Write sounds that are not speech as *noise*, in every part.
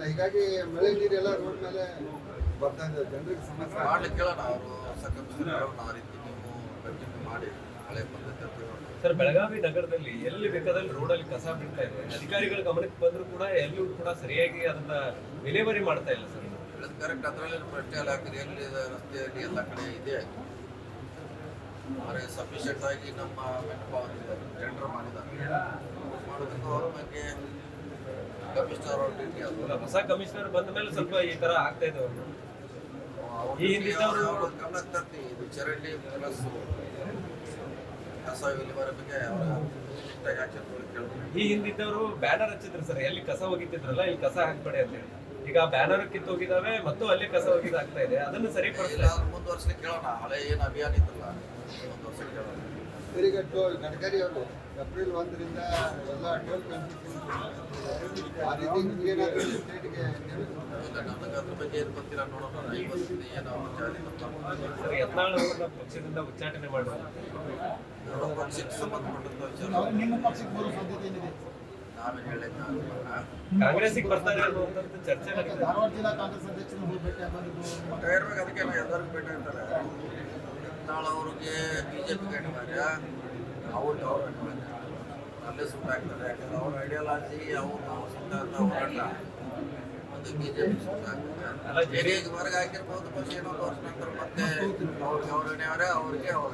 ಇಲ್ಲ ಹೀಗಾಗಿ ಮಳೆ ನೀರೆಲ್ಲ ರೋಡ್ ಮೇಲೆ ಬರ್ತಾ ಇದೆ ಜನರಿಗೆ ಸಮಸ್ಯೆ ಮಾಡ್ಲಿಕ್ಕೆ ಕೇಳೋಣ ಅವರು ಹೊಸ ಕಮಿಷನರ್ ಆ ರೀತಿ ನೀವು ಕಂಟಿನ್ಯೂ ಮಾಡಿ ಹಳೆ ಪದ್ಧತಿ ಅಂತ ಹೇಳೋಣ. ಸರ್ ಬೆಳಗಾವಿ ನಗರದಲ್ಲಿ ಎಲ್ಲಿ ಬೇಕಾದಲ್ಲಿ ರೋಡಲ್ಲಿ ಕಸ ಬಿಡ್ತಾ ಇದೆ? ಅಧಿಕಾರಿಗಳ ಗಮನಕ್ಕೆ ಬಂದರೂ ಕೂಡ ಎಲ್ಲೂ ಕೂಡ ಸರಿಯಾಗಿ ಅದನ್ನ ವಿಲೇವರಿ ಮಾಡ್ತಾ ಇಲ್ಲ ಸರ್. ಕರೆಕ್ಟ್ ಅದರಲ್ಲಿ ಪ್ರಶ್ನೆ ಎಲ್ಲ ಹಾಕಿದ್ರೆ ಎಲ್ಲಿ ಇದೆ ರಸ್ತೆಯಲ್ಲಿ ಎಲ್ಲ ಕಡೆ ಇದೆ. ಆದರೆ ಸಫಿಷಿಯೆಂಟ್ ಆಗಿ ನಮ್ಮ ಮೆಟ್ಪಾವತಿ ಟೆಂಡರ್ ಮಾಡಿದ್ದಾರೆ. ಮಾಡೋದಕ್ಕೂ ಅವ್ರ ಬಗ್ಗೆ ಕಮಿಷನರ್ ಹೊಸ ಕಮಿಷನರ್ ಬಂದ ಮೇಲೆ ಸ್ವಲ್ಪ ಈ ತರ ಆಗ್ತಾ ಇದೆ ಅವ್ರು ಈ ಹಿಂದೆ ಗಮನಕ್ಕೆ ತರ್ತೀವಿ ಇದು ಚರಂಡಿ ಪ್ಲಸ್ ಕಸ ವಿಲೇವಾರಿ ಬಗ್ಗೆ ಅವರ ಆಕ್ಷನ್ ಈ ಹಿಂದಿದ್ದವರು ಬ್ಯಾನರ್ ಹಚ್ಚಿದ್ರು ಸರ್ ಎಲ್ಲಿ ಕಸ ಹೋಗಿತ್ತಿದ್ರಲ್ಲ ಇಲ್ಲಿ ಕಸ ಹಾಕ್ಬೇಡಿ ಅಂತ ಹೇಳಿ. ಈಗ ಬ್ಯಾನರ್ ಕಿತ್ತು ಹೋಗಿದಾವೆ ಮತ್ತು ಅಲ್ಲಿ ಕಸ ಹೋಗಿದ ಆಗ್ತಾ ಇದೆ. ಅದನ್ನು ಸರಿ ಇಲ್ಲ ಮುಂದುವರ್ಸಲಿಕ್ಕೆ ಕೇಳೋಣ. ಹಳೆ ಏನು ಅಭಿಯಾನ ಇತ್ತಲ್ಲ ವರ್ಷ ಕೇಳೋಣ. ಗಡ್ಕರಿ ಅವರು. ಏಪ್ರಿಲ್ ಒಂದರಿಂದ ಎಲ್ಲ ಟೋಲ್ ಆ ಪಕ್ಷದಿಂದ ಉಚ್ಚಾಟನೆ ಮಾಡುವ. ಪಕ್ಷಕ್ಕೆ ಸಂಬಂಧಪಟ್ಟಂತ ವಿಚಾರ ಕಾಂಗ್ರೆಸ್ಸಿಗೆ ಬರ್ತಾರೆ ಅನ್ನುವಂಥದ್ದು ಚರ್ಚೆ ಧಾರವಾಡ ಜಿಲ್ಲಾ ಕಾಂಗ್ರೆಸ್ ಅಧ್ಯಕ್ಷರು ಹೋಗಿ ಭೇಟಿ ಎಲ್ಲರಿಗೂ ಭೇಟಿ ಅಂತಾರೆ ನಾಳೆ ಅವ್ರಿಗೆ ಬಿ ಜೆ ಪಿಗೆ ಅನಿವಾರ್ಯ. ಅವ್ರಿಗೆ ಅವ್ರ ಅನಿವಾರ್ಯ. ಅಲ್ಲೇ ಸುಟ್ಟಾಗ್ತಾರೆ ಯಾಕಂದ್ರೆ ಅವ್ರ ಐಡಿಯಾಲಜಿ ಅವ್ರು ನಾವು ಸಿದ್ಧಾಂತ ಹೋರಾಟ ಅದು ಬಿ ಜೆ ಪಿ ಸುಟ್ಟಾಗ್ತಾರೆ ಜೆಡಿಎಸ್ ವರ್ಗ ಹಾಕಿರ್ಬೋದು ಮತ್ತೆ ಏನೊಂದು ವರ್ಷ ನಂತರ ಮತ್ತೆ ಅವ್ರಿಗೆ ಅವ್ರ ಅವರೇ ಅವ್ರಿಗೆ ಅವ್ರ.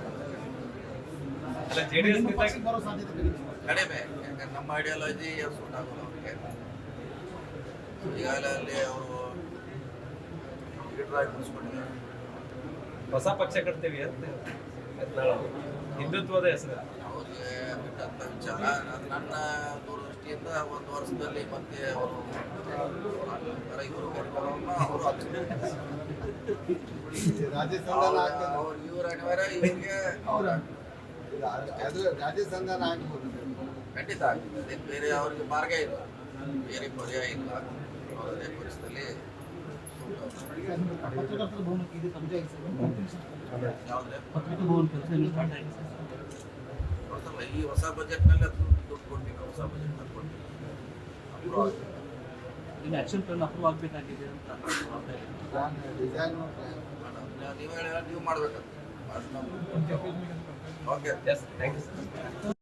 ಕಡಿಮೆ. ಯಾಕಂದ್ರೆ ನಮ್ಮ ಐಡಿಯಾಲಜಿ ಸೂಟ್ ಆಗೋದು ಅವ್ರಿಗೆ. ಈಗಾಗಲೇ ಅಲ್ಲಿ ಅವರು ಮುಗಿಸ್ಕೊಂಡಿದ್ದಾರೆ. ಹೊಸ ಪಕ್ಷ ಕಟ್ತೀವಿ ಅಂತ ಹಿಂದುತ್ವದ ಹೆಸರು. ಬಿಟ್ಟಂತ ವಿಚಾರ ಅದು ನನ್ನ ದೂರದೃಷ್ಟಿಯಿಂದ ಒಂದು ವರ್ಷದಲ್ಲಿ ಮತ್ತೆ ಅವರು ರೈತರು ಇವರು ಅವರು *laughs* ಅವ್ರ ಇವ್ರ ಅನಿವಾರ್ಯ ಇವರಿಗೆ ಅವ್ರ ರಾಜಸ್ಥಾನ ಆಗ್ಬೋದು ಖಂಡಿತ ಆಗ್ತದೆ ಬೇರೆ ಅವರಿಗೆ ಮಾರ್ಗ ಇಲ್ಲ. ಬೇರೆ ಪರ್ಯಾಯ ಇಲ್ಲ. ಅವರದೇ ಪರಿಸ್ಥಿತಿಯಲ್ಲಿ ಯಾವುದೇ? ಸ್ಟಾರ್ಟ್ ಭವನ ಕೆಲಸ ಇನ್ನೂ ಸ್ಟಾರ್ಟ್ ಆಗಿದೆ ಸರ್ ಗೊತ್ತಲ್ಲ ಈ ಹೊಸ ಬಜೆಟ್ನಲ್ಲಿ ಅದು ದುಡ್ಡು ಕೊಟ್ಟಿಲ್ಲ ಹೊಸ ಬಜೆಟ್ನಲ್ಲಿ ಕೊಟ್ಟಿಲ್ಲ ಇನ್ನು ಪ್ಲಾನ್ ಅಪ್ರೂವ್ ಆಗಬೇಕಾಗಿದೆ ಅಂತ ನೀವು ಹೇಳಿ ನೀವು ಮಾಡ್ಬೇಕಂತ. Okay thank you sir